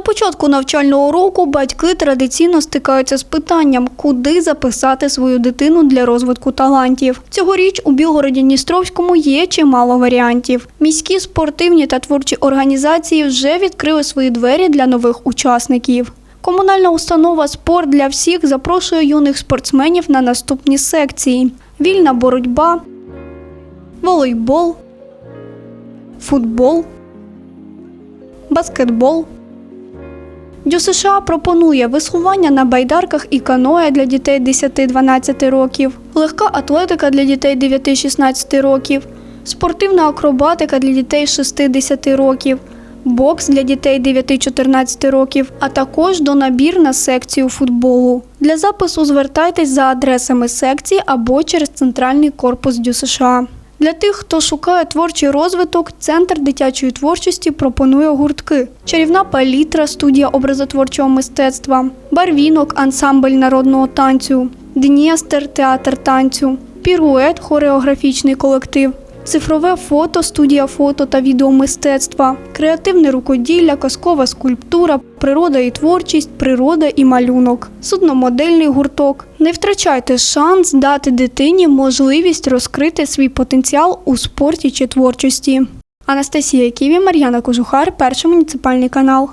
На початку навчального року батьки традиційно стикаються з питанням, куди записати свою дитину для розвитку талантів. Цьогоріч у Білгороді Дністровському є чимало варіантів. Міські спортивні та творчі організації вже відкрили свої двері для нових учасників. Комунальна установа Спорт для всіх запрошує юних спортсменів на наступні секції: вільна боротьба, волейбол, футбол, баскетбол. Дю США пропонує веслування на байдарках і каное для дітей 10-12 років, легка атлетика для дітей 9-16 років, спортивна акробатика для дітей 6-10 років, бокс для дітей 9-14 років, а також донабір на секцію футболу. Для запису звертайтесь за адресами секції або через центральний корпус Дю США. Для тих, хто шукає творчий розвиток, центр дитячої творчості пропонує гуртки: чарівна палітра, студія образотворчого мистецтва, барвінок, ансамбль народного танцю, Дністер, театр танцю, пірует, хореографічний колектив. Цифрове фото, студія фото та відеомистецтва, креативне рукоділля, казкова скульптура, природа і творчість, природа і малюнок, судномодельний гурток. Не втрачайте шанс дати дитині можливість розкрити свій потенціал у спорті чи творчості. Анастасія Ківі, Мар'яна Кожухар, перший муніципальний канал.